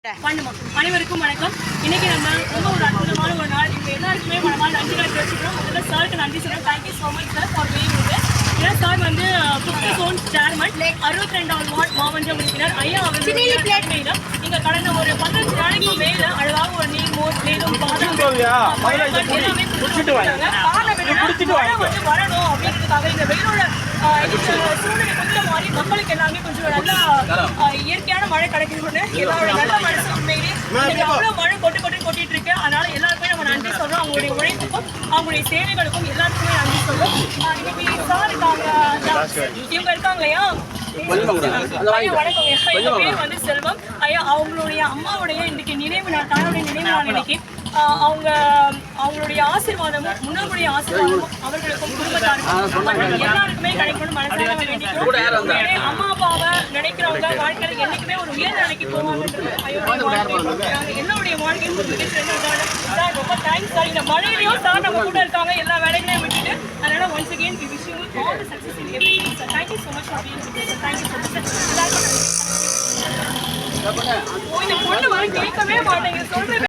அனைவருக்கும் வணக்கம். இன்னைக்கு நம்ம ரொம்ப ஒரு அற்புதமான ஒரு நாள். இப்போ எல்லாருக்குமே மனமான நன்றிகள் வச்சுக்கிறோம் முதல்ல சாருக்கு நன்றி சொல்றோம் thank you so much sir for being இது ஏன்னா சார் வந்து ஃபிஃப்த் ஜோன் சேர்மன் அறுபத்தி ரெண்டாவது வார்டு மாவட்ட உறுப்பினர் ஐயா அவர்கள் இங்க கடந்த ஒரு பதினஞ்சு நாளைக்கு மேல அழகாக ஒரு நீர் மோர் மேலும் பாதாம். எல்லாமே வரணும் அப்படின்றதுக்காக இந்த வெயிலோட ஆஹ், இந்த சூழ்நிலை கொஞ்சம் மாறி மக்களுக்கு எல்லாமே கொஞ்சம் நல்லா இயற்கையான மழை கிடைக்கணும்னு எல்லாரோட நல்ல மனசு உண்மையிலே. அவ்வளவு மழை கொட்டு கொட்டு கொட்டிட்டு இருக்கு. அதனால எல்லாருக்குமே நம்ம நன்றி சொல்றோம். அவங்களுடைய உழைப்புக்கும் அவங்களுடைய சேவைகளுக்கும் எல்லாருக்குமே நன்றி சொல்றோம். இன்னைக்கு சார் இருக்காங்க இவங்க இருக்காங்க இல்லையா ஐயா வணக்கம் ஐயா. வந்து செல்வம். ஐயா அவங்களுடைய அம்மாவுடைய இன்னைக்கு நினைவு நாள் தாயோடைய நினைவு நாள் இன்னைக்கு. அவங்க அவங்களுடைய ஆசீர்வாதமும் முன்னோருடைய ஆசீர்வாதமும் அவர்களுக்கும் குடும்பத்தாருக்கும் எல்லாருக்குமே கிடைக்கணும்னு மனசார வேண்டிக்கிறோம். அம்மா அப்பாவை நினைக்கிறவங்க வாழ்க்கையில என்னைக்குமே ஒரு உயர் நிலைக்கு போவாங்கன்றது எல்லாருடைய வாழ்க்கையும். சார் ரொம்ப தேங்க்ஸ் சார் இந்த மழையிலையும் சார் நம்ம கூட இருக்காங்க எல்லா வேலைகளையும் விட்டுட்டு அதனால once again we wish you all the success in everything sir thank you so much for being with us sir. Thank you so much sir. எல்லாருக்கும் நன்றி. ஓ, இந்த பொண்ணு வந்து கேட்கவே மாட்டேங்குது. சொல்றது